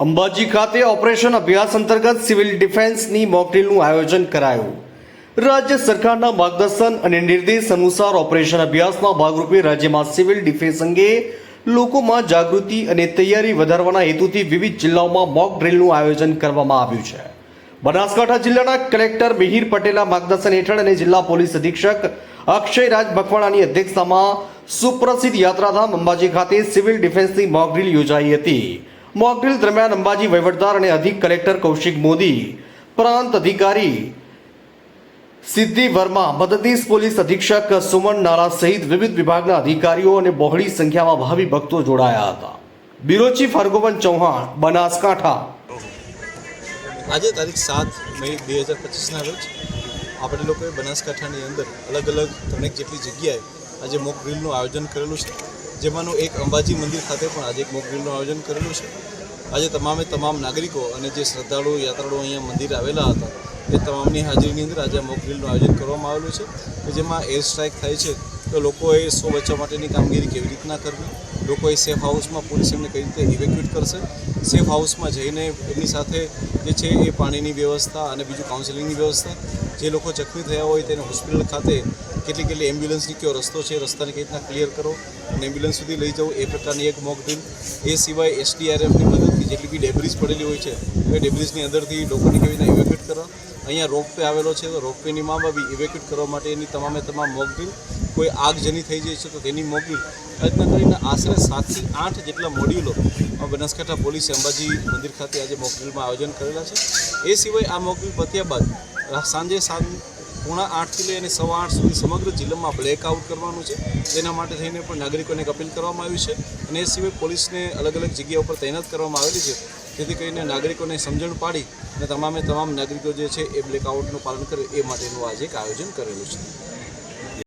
અંબાજી ખાતે ઓપરેશન અભ્યાસ અંતર્ગત સિવિલ ડિફેન્સની મોકડ્રીલનું આયોજન કરાયું. રાજ્ય સરકારના માર્ગદર્શન અને નિર્દેશ અનુસાર ઓપરેશન અભ્યાસના ભાગરૂપે રાજ્યમાં સિવિલ ડિફેન્સ અંગે લોકોમાં જાગૃતિ અને તૈયારી વધારવાના હેતુથી વિવિધ જિલ્લાઓમાં મોક ડ્રિલનું આયોજન કરવામાં આવ્યું છે. બનાસકાંઠા જિલ્લાના કલેક્ટર મિહિર પટેલના માર્ગદર્શન હેઠળ અને જિલ્લા પોલીસ અધિક્ષક અક્ષય રાજ બકવાડાની અધ્યક્ષતામાં સુપ્રસિદ્ધ યાત્રાધામ અંબાજી ખાતે સિવિલ ડિફેન્સની મોક ડ્રીલ યોજાઈ હતી. મોક ડ્રીલ દરમિયાન અંબાજી વહીવટદાર અને અધિક કલેક્ટર કૌશિક મોદી, પ્રાંત અધિકારી સિદ્ધિ વર્મા, મદદનીશ પોલીસ અધિક્ષક સુમન નારા સહિત વિવિધ વિભાગના અધિકારીઓ અને બહોળી સંખ્યામાં ભાવિ ભક્તો જોડાયા હતા. Bureau chief Hargovan Chauhan, Banaskantha. આજે તારીખ સાત મે બે હજાર પચીસના રોજ આપણે લોકોએ બનાસકાંઠાની અંદર અલગ અલગ ત્રણેક જેટલી જગ્યાએ આજે મોક ડ્રીલનું આયોજન કરેલું છે. જેમાંનું એક અંબાજી મંદિર ખાતે પણ આજે એક મોક ડ્રીલનું આયોજન કરેલું છે. આજે તમામે તમામ નાગરિકો અને જે શ્રદ્ધાળુ યાત્રાળુઓ અહીંયા મંદિર આવેલા હતા એ તમામની હાજરીની અંદર આજે મોક ડ્રીલનું આયોજન કરવામાં આવેલું છે કે જેમાં એર સ્ટ્રાઇક થાય છે તો લોકોએ સો બચવા માટેની કામગીરી કેવી રીતના કરવી? લોકોએ સેફ હાઉસમાં પોલીસ એમને કઈ રીતે ઇવેક્યુએટ કરશે? સેફ હાઉસમાં જઈને એમની સાથે જે છે એ પાણીની વ્યવસ્થા અને બીજું કાઉન્સેલિંગની વ્યવસ્થા, જે લોકો જખમી થયા હોય તેને હોસ્પિટલ ખાતે કેટલી કેટલી એમ્બ્યુલન્સની કયો રસ્તો છે, રસ્તાને કઈ રીતના ક્લિયર કરો અને એમ્બ્યુલન્સ સુધી લઈ જવું, એ પ્રકારની એક મોક ડ્રીલ એ સિવાય એસડીઆરએફની મદદથી જેટલી બી ડેબ્રીઝ પડેલી હોય છે, એ ડેબ્રીઝની અંદરથી લોકોને કેવી રીતના ઇવેક્યુએટ કરવા. અહીંયા રોપવે આવેલો છે, તો રોપવેની માં બી ઇવેક્યુએટ કરવા માટેની તમામે તમામ મોક ડ્રીલ કોઈ આગજની થઈ જાય છે, તો તેની મોક ડ્રીલ આ રીતના કરીને આશરે સાતથી આઠ જેટલા મોડ્યુલો બનાસકાંઠા પોલીસે અંબાજી મંદિર ખાતે આજે મોક ડ્રીલમાં આયોજન કરેલા છે. એ સિવાય આ મોક ડ્રીલ પત્યા બાદ, સાંજે સાંજ પોણા આઠથી લઈ અને સવા આઠ સુધી સમગ્ર જિલ્લામાં બ્લેકઆઉટ કરવાનું છે. તેના માટે થઈને પણ નાગરિકોને એક અપીલ કરવામાં આવી છે અને એ સિવાય પોલીસને અલગ અલગ જગ્યા ઉપર તૈનાત કરવામાં આવેલી છે. જેથી કરીને નાગરિકોને સમજણ પાડી અને તમામે તમામ નાગરિકો જે છે એ બ્લેકઆઉટનું પાલન કરે એ માટેનું આજે એક આયોજન કરેલું છે.